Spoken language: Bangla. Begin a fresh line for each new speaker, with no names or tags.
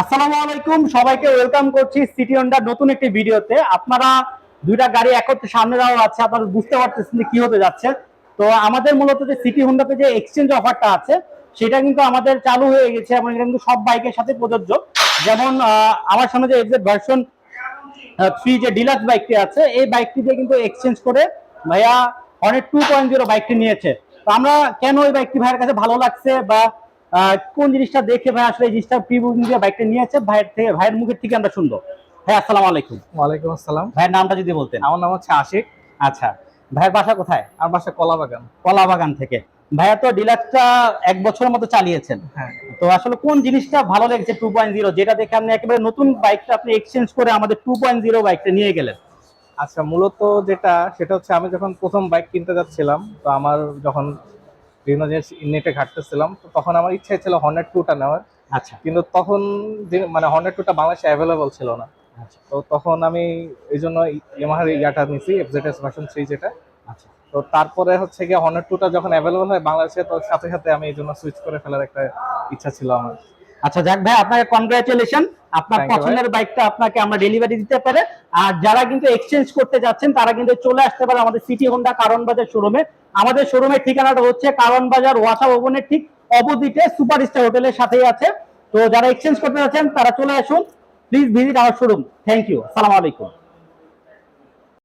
আসসালামু আলাইকুম, সবাইকে ওয়েলকাম করছি সিটি হন্ডার নতুন একটি ভিডিওতে। আপনারা দুইটা গাড়ি একত্রে সামনে দেওয়া আছে, আপনারা বুঝতে পারতেছেন কি হতে যাচ্ছে। তো আমাদের মূলত যে সিটি হন্ডাতে যে এক্সচেঞ্জ অফারটা আছে, সেটা কিন্তু আমাদের চালু হয়ে গেছে এবং এটা কিন্তু সব বাইকের সাথে প্রযোজ্য। যেমন আমার সামনে যে এক্সেট ভার্সন থ্রি যে ডিলাক্স বাইকটি আছে, এই বাইকটি দিয়ে কিন্তু এক্সচেঞ্জ করে ভাইয়া অনেক টু পয়েন্ট জিরো বাইকটি নিয়েছে। তো আমরা কেন ওই বাইকটি ভাইয়ের কাছে ভালো লাগছে বা কোন জিনিসটা দেখে ভাই আসলে এই জিনিসটা প্রি বুকিং দিয়ে বাইকটা নিয়েছে? ভাইয়ের থেকে ভাইয়ের মুখের থেকে আমরা শুনব। ভাই আসসালামু আলাইকুম।
ওয়ালাইকুম আসসালাম।
ভাইয়ের নামটা যদি বলতেন।
আমার নাম হচ্ছে আশিক।
আচ্ছা ভাইয়ের বাসা কোথায়?
আর বাসা কলা বাগান
কলা বাগান থেকে। ভাইয়া তো ডিলাক্সটা এক বছরের মতো চালিয়েছেন।
হ্যাঁ।
তো আসলে কোন জিনিসটা ভালো লেগেছে টু পয়েন্ট জিরো যেটা দেখে আপনি একেবারে নতুন বাইকটা আপনি এক্সচেঞ্জ করে আমাদের টু পয়েন্ট জিরো বাইকটা নিয়ে গেলেন।
আচ্ছা মূলত যেটা সেটা হচ্ছে আমি যখন প্রথম বাইক কিনতে যাচ্ছিলাম তো আমার যখন বিভিন্ন জিনিস নেটে ঘাটতেছিলাম তো তখন আমার ইচ্ছা ছিল হর্নেট টুটা নেওয়ার।
আচ্ছা।
কিন্তু তখন মানে হর্নেট টুটা বাংলাদেশে অ্যাভেলেবল ছিল না।
আচ্ছা।
তো তখন আমি এই জন্য ইয়ামাহার ইয়াটা নিছি এফজেডএস ভার্সন থ্রি যেটা।
আচ্ছা।
তো তারপরে হচ্ছে গিয়ে হর্নেট টুটা যখন অ্যাভেলেবল হয় বাংলাদেশে তো সাথে সাথে আমি এই জন্য সুইচ করে ফেলার একটা ইচ্ছা ছিল আমার।
আচ্ছা যাক ভাই আপনাকে কনগ্রাচুলেশন আপনার পছন্দের বাইকটা আপনাকে আমরা ডেলিভারি দিতে পারে। আর যারা কিন্তু এক্সচেঞ্জ করতে যাচ্ছেন তারা কিন্তু চলে আসতে পারে আমাদের সিটি হোন্ডা কারণ বাজার শোরুমে আমাদের শোরুমের ঠিকানাটা হচ্ছে কারণ বাজার ওয়াসা ভবনের ঠিক অপোজিটে সুপার স্টার হোটেলের সাথেই আছে। তো যারা এক্সচেঞ্জ করতে যাচ্ছেন তারা চলে আসুন। Please visit our showroom thank you আসসালামু আলাইকুম।